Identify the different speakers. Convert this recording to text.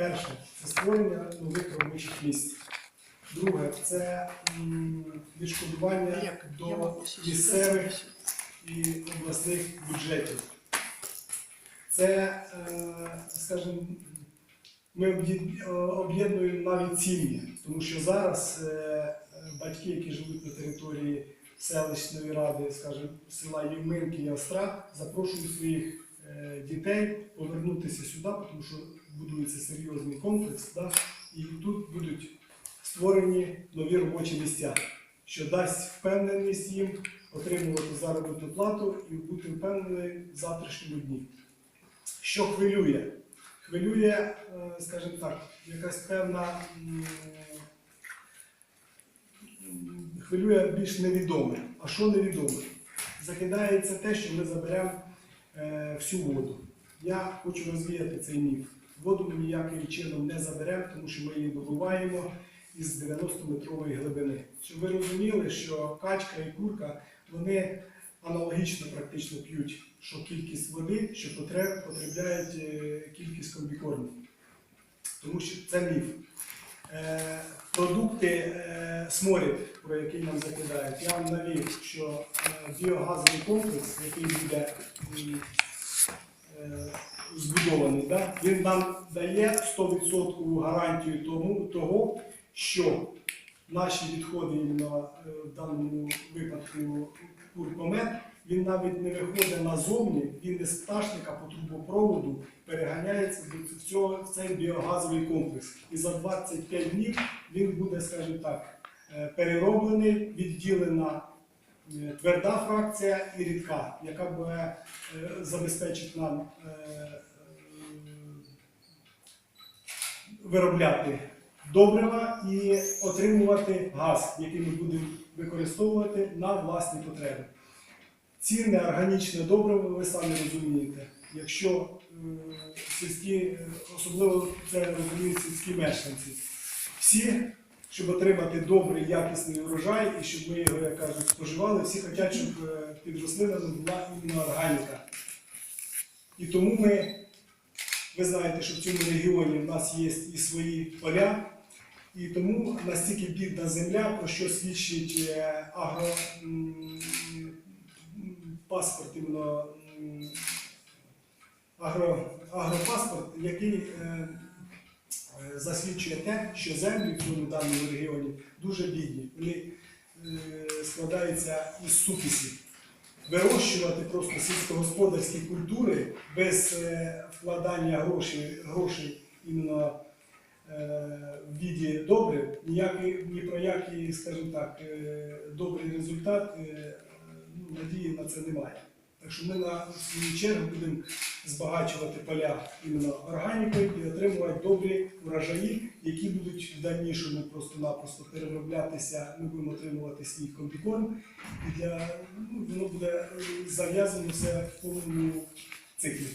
Speaker 1: Перше це створення нових робочих місць. Друге це відшкодування до місцевих і обласних бюджетів. Це, е, скажімо, ми об'єднуємо навіть сім'ї, тому що зараз е, батьки, які живуть на території селищної ради, скажімо, села Євминки і Острах, запрошують своїх е, дітей повернутися сюди, тому що будується серйозний комплекс, да, і тут будуть створені нові робочі місця, що дасть впевненість їм отримувати заробітну плату і бути впевненими в завтрашньому дні. Що хвилює? Хвилює, е, скажімо так, якась певна хвилює більш невідоме. А що невідоме? Закидається те, що ми заберемо е, всю воду. Я хочу розвіяти цей міф. Воду ми ніяким чином не заберемо, тому що ми її добуваємо із 90-метрової глибини. Щоб ви розуміли, що качка і курка вони аналогічно практично п'ють, що кількість води, що потреб, потребляють е, кількість комбікормів. Тому що це міф. Е, продукти е, сморід, про який нам закидають, я вам навів, що е, біогазовий комплекс, який буде е, збудований, да, він нам дає 100% гарантію тому, того, що наші відходи іменно е, в даному випадку куркомет, він навіть не виходить назовні, він із пташника по трубопроводу переганяється до цього, в цей біогазовий комплекс. І за 25 днів він буде, скажімо так, е, перероблений, відділена тверда фракція і рідка, яка буде е, забезпечить нам е, е, виробляти добрива і отримувати газ, який ми будемо використовувати на власні потреби. Цінне органічне добриво, ви самі розумієте. Якщо е, сільські, е, особливо це розуміють сільські мешканці, всі, щоб отримати добрий, якісний урожай і щоб ми його, як кажуть, споживали, всі хочуть, щоб е, під рослинами була іменно органіка. І тому ми, ви знаєте, що в цьому регіоні в нас є і свої поля, і тому настільки бідна земля, про що свідчить е, агро, м, м, паспорт, іменно, агро, агропаспорт, який е, засвідчує те, що землі в даному регіоні дуже бідні. Вони е, складаються із сукісів. Вирощувати просто сільськогосподарські культури без е, вкладання грошей, грошей іменно е, в віді добрив, ніякий, ні про який, скажімо так, е, добрий результат е, ну, надії на це немає. Так що ми на свою чергу будемо збагачувати поля іменно органікою і отримувати добрі врожаї, які будуть в дальнішому просто-напросто перероблятися. Ми будемо отримувати свій комбікорм, і для ну, воно буде е, зав'язано все в повному циклі.